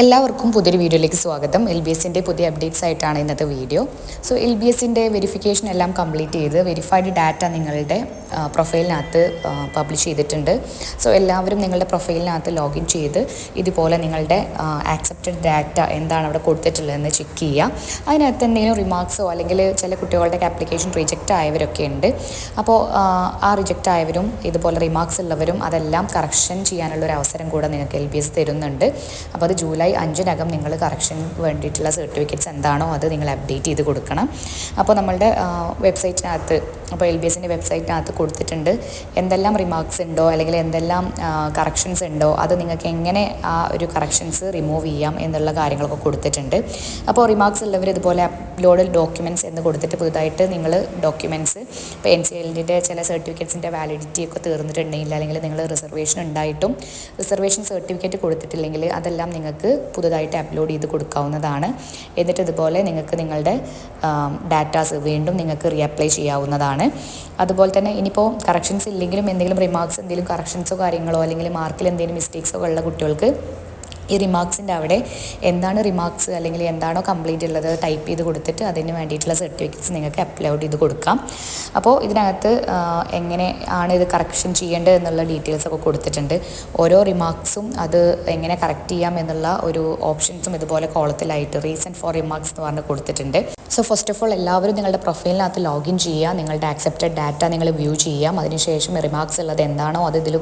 എല്ലാവർക്കും പുതിയൊരു വീഡിയോയിലേക്ക് സ്വാഗതം. എൽ ബി എസിന്റെ പുതിയ അപ്ഡേറ്റ്സ് ആയിട്ടാണ് ഇന്നത്തെ വീഡിയോ. സോ എൽ ബി എസിന്റെ വെരിഫിക്കേഷൻ എല്ലാം കംപ്ലീറ്റ് ചെയ്ത് വെരിഫൈഡ് ഡാറ്റ നിങ്ങളുടെ പ്രൊഫൈലിനകത്ത് പബ്ലിഷ് ചെയ്തിട്ടുണ്ട്. സോ എല്ലാവരും നിങ്ങളുടെ പ്രൊഫൈലിനകത്ത് ലോഗിൻ ചെയ്ത് ഇതുപോലെ നിങ്ങളുടെ ആക്സെപ്റ്റഡ് ഡാറ്റ എന്താണ് അവിടെ കൊടുത്തിട്ടുള്ളതെന്ന് ചെക്ക് ചെയ്യുക. അതിനകത്ത് എന്തെങ്കിലും റിമാർക്സോ അല്ലെങ്കിൽ ചില കുട്ടികളുടെ ആപ്ലിക്കേഷൻ റിജക്റ്റ് ആയവരൊക്കെ ഉണ്ട്. അപ്പോൾ ആ റിജക്റ്റ് ആയവരും ഇതുപോലെ റിമാർക്സ് ഉള്ളവരും അതെല്ലാം കറക്ഷൻ ചെയ്യാനുള്ള ഒരു അവസരം കൂടെ നിങ്ങൾക്ക് എൽ ബി എസ് തരുന്നുണ്ട്. അപ്പോൾ അത് ജൂലൈ അഞ്ചിനകം നിങ്ങൾ കറക്ഷൻ വേണ്ടിയിട്ടുള്ള സർട്ടിഫിക്കറ്റ്സ് എന്താണോ അത് നിങ്ങൾ അപ്ഡേറ്റ് ചെയ്ത് കൊടുക്കണം. അപ്പോൾ നമ്മളുടെ വെബ്സൈറ്റിനകത്ത് അപ്പോൾ എൽ ബി എസിന്റെ വെബ്സൈറ്റിനകത്ത് കൊടുത്തിട്ടുണ്ട്. എന്തെല്ലാം റിമാർക്സ് ഉണ്ടോ? അല്ലെങ്കിൽ എന്തെല്ലാം കറക്ഷൻസ് ഉണ്ടോ? അത് നിങ്ങൾക്ക് എങ്ങനെ ആ ഒരു കറക്ഷൻസ് റിമൂവ് ചെയ്യാം എന്നുള്ള കാര്യങ്ങളൊക്കെ കൊടുത്തിട്ടുണ്ട്. അപ്പോൾ റിമാർക്സ് ഉള്ളവർ ഇതുപോലെ അപ്ലോഡ് ഡോക്യുമെന്റ്സ് എന്ന് കൊടുത്തിട്ട് പുതുതായിട്ട് നിങ്ങൾ ഡോക്യുമെന്റ്സ് ഇപ്പോൾ എൻ സി എല്ലിന്റെ ചില സർട്ടിഫിക്കറ്റ്സിന്റെ വാലിഡിറ്റി ഒക്കെ തീർന്നിട്ടുണ്ടെങ്കിൽ അല്ലെങ്കിൽ നിങ്ങൾ റിസർവേഷൻ ഉണ്ടായിട്ടും റിസർവേഷൻ സർട്ടിഫിക്കറ്റ് കൊടുത്തിട്ടില്ലെങ്കിൽ അതെല്ലാം നിങ്ങൾക്ക് പുതുതായിട്ട് അപ്ലോഡ് ചെയ്ത് കൊടുക്കാവുന്നതാണ്. എന്നിട്ട് ഇതുപോലെ നിങ്ങൾക്ക് നിങ്ങളുടെ ഡാറ്റാസ് വീണ്ടും നിങ്ങൾക്ക് റീഅപ്ലൈ ചെയ്യാവുന്നതാണ്. അതുപോലെ തന്നെ ഇനിയിപ്പോൾ കറക്ഷൻസ് ഇല്ലെങ്കിലും എന്തെങ്കിലും റിമാർക്സ് എന്തെങ്കിലും കറക്ഷൻസോ കാര്യങ്ങളോ അല്ലെങ്കിൽ മാർക്കിൽ എന്തെങ്കിലും മിസ്റ്റേക്സോ ഉള്ള കുട്ടികൾക്ക് ഈ റിമാർക്സിന്റെ അവിടെ എന്താണ് റിമാർക്സ് അല്ലെങ്കിൽ എന്താണോ കംപ്ലീറ്റ് ഉള്ളത് ടൈപ്പ് ചെയ്ത് കൊടുത്തിട്ട് അതിന് വേണ്ടിയിട്ടുള്ള സർട്ടിഫിക്കറ്റ്സ് നിങ്ങൾക്ക് അപ്ലോഡ് ചെയ്ത് കൊടുക്കാം. അപ്പോൾ ഇതിനകത്ത് എങ്ങനെ ആണ് ഇത് കറക്ഷൻ ചെയ്യേണ്ടത് എന്നുള്ള ഡീറ്റെയിൽസ് ഒക്കെ കൊടുത്തിട്ടുണ്ട്. ഓരോ റിമാർക്സും അത് എങ്ങനെ കറക്റ്റ് ചെയ്യാം എന്നുള്ള ഒരു ഓപ്ഷൻസും ഇതുപോലെ കോളത്തിലായിട്ട് റീസൺ ഫോർ റിമാർക്സ് എന്ന് പറഞ്ഞ് കൊടുത്തിട്ടുണ്ട്. സോ ഫസ്റ്റ് ഓഫ് ഓൾ എല്ലാവരും നിങ്ങളുടെ പ്രൊഫൈലിനകത്ത് ലോഗിൻ ചെയ്യുക നിങ്ങളുടെ ആക്സെപ്റ്റഡ് ഡാറ്റ നിങ്ങൾ വ്യൂ ചെയ്യാം അതിനുശേഷം റിമാർക്സ് ഉള്ളത് എന്താണോ അത് ഇതിൽ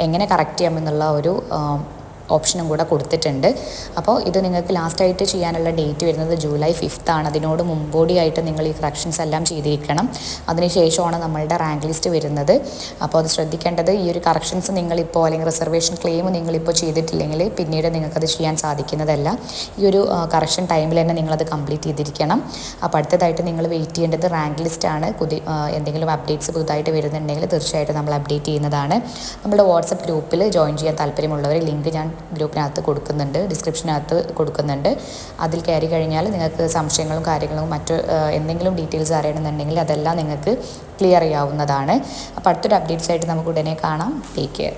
എങ്ങനെ കറക്റ്റ് ചെയ്യാമെന്നുള്ള ഒരു ഓപ്ഷനും കൂടെ കൊടുത്തിട്ടുണ്ട്. അപ്പോൾ ഇത് നിങ്ങൾക്ക് ലാസ്റ്റായിട്ട് ചെയ്യാനുള്ള ഡേറ്റ് വരുന്നത് ജൂലൈ ഫിഫ്ത്ത് ആണ്. അതിനോട് മുമ്പോടിയായിട്ട് നിങ്ങൾ ഈ കറക്ഷൻസ് എല്ലാം ചെയ്തിരിക്കണം. അതിനുശേഷമാണ് നമ്മളുടെ റാങ്ക് ലിസ്റ്റ് വരുന്നത്. അപ്പോൾ അത് ശ്രദ്ധിക്കേണ്ടത് ഈ ഒരു കറക്ഷൻസ് നിങ്ങളിപ്പോൾ അല്ലെങ്കിൽ റിസർവേഷൻ ക്ലെയിം നിങ്ങളിപ്പോൾ ചെയ്തിട്ടില്ലെങ്കിൽ പിന്നീട് നിങ്ങൾക്കത് ചെയ്യാൻ സാധിക്കുന്നതല്ല. ഈ ഒരു കറക്ഷൻ ടൈമിൽ തന്നെ നിങ്ങളത് കംപ്ലീറ്റ് ചെയ്തിരിക്കണം. അപ്പോൾ അടുത്തതായിട്ട് നിങ്ങൾ വെയിറ്റ് ചെയ്യേണ്ടത് റാങ്ക് ലിസ്റ്റാണ് പുതിയ എന്തെങ്കിലും അപ്ഡേറ്റ്സ് പുതുതായിട്ട് വരുന്നുണ്ടെങ്കിൽ തീർച്ചയായിട്ടും നമ്മൾ അപ്ഡേറ്റ് ചെയ്യുന്നതാണ്. നമ്മുടെ വാട്സപ്പ് ഗ്രൂപ്പിൽ ജോയിൻ ചെയ്യാൻ താല്പര്യമുള്ളവർ ലിങ്ക് ഞാൻ ഗ്രൂപ്പിനകത്ത് കൊടുക്കുന്നുണ്ട് ഡിസ്ക്രിപ്ഷനകത്ത് കൊടുക്കുന്നുണ്ട്. അതിൽ കയറി കഴിഞ്ഞാൽ നിങ്ങൾക്ക് സംശയങ്ങളും കാര്യങ്ങളും മറ്റു എന്തെങ്കിലും ഡീറ്റെയിൽസ് അറിയണമെന്നുണ്ടെങ്കിൽ അതെല്ലാം നിങ്ങൾക്ക് ക്ലിയർ ചെയ്യാവുന്നതാണ്. അപ്പോൾ അടുത്തൊരു അപ്ഡേറ്റ്സ് ആയിട്ട് നമുക്ക് ഉടനെ കാണാം. Take care.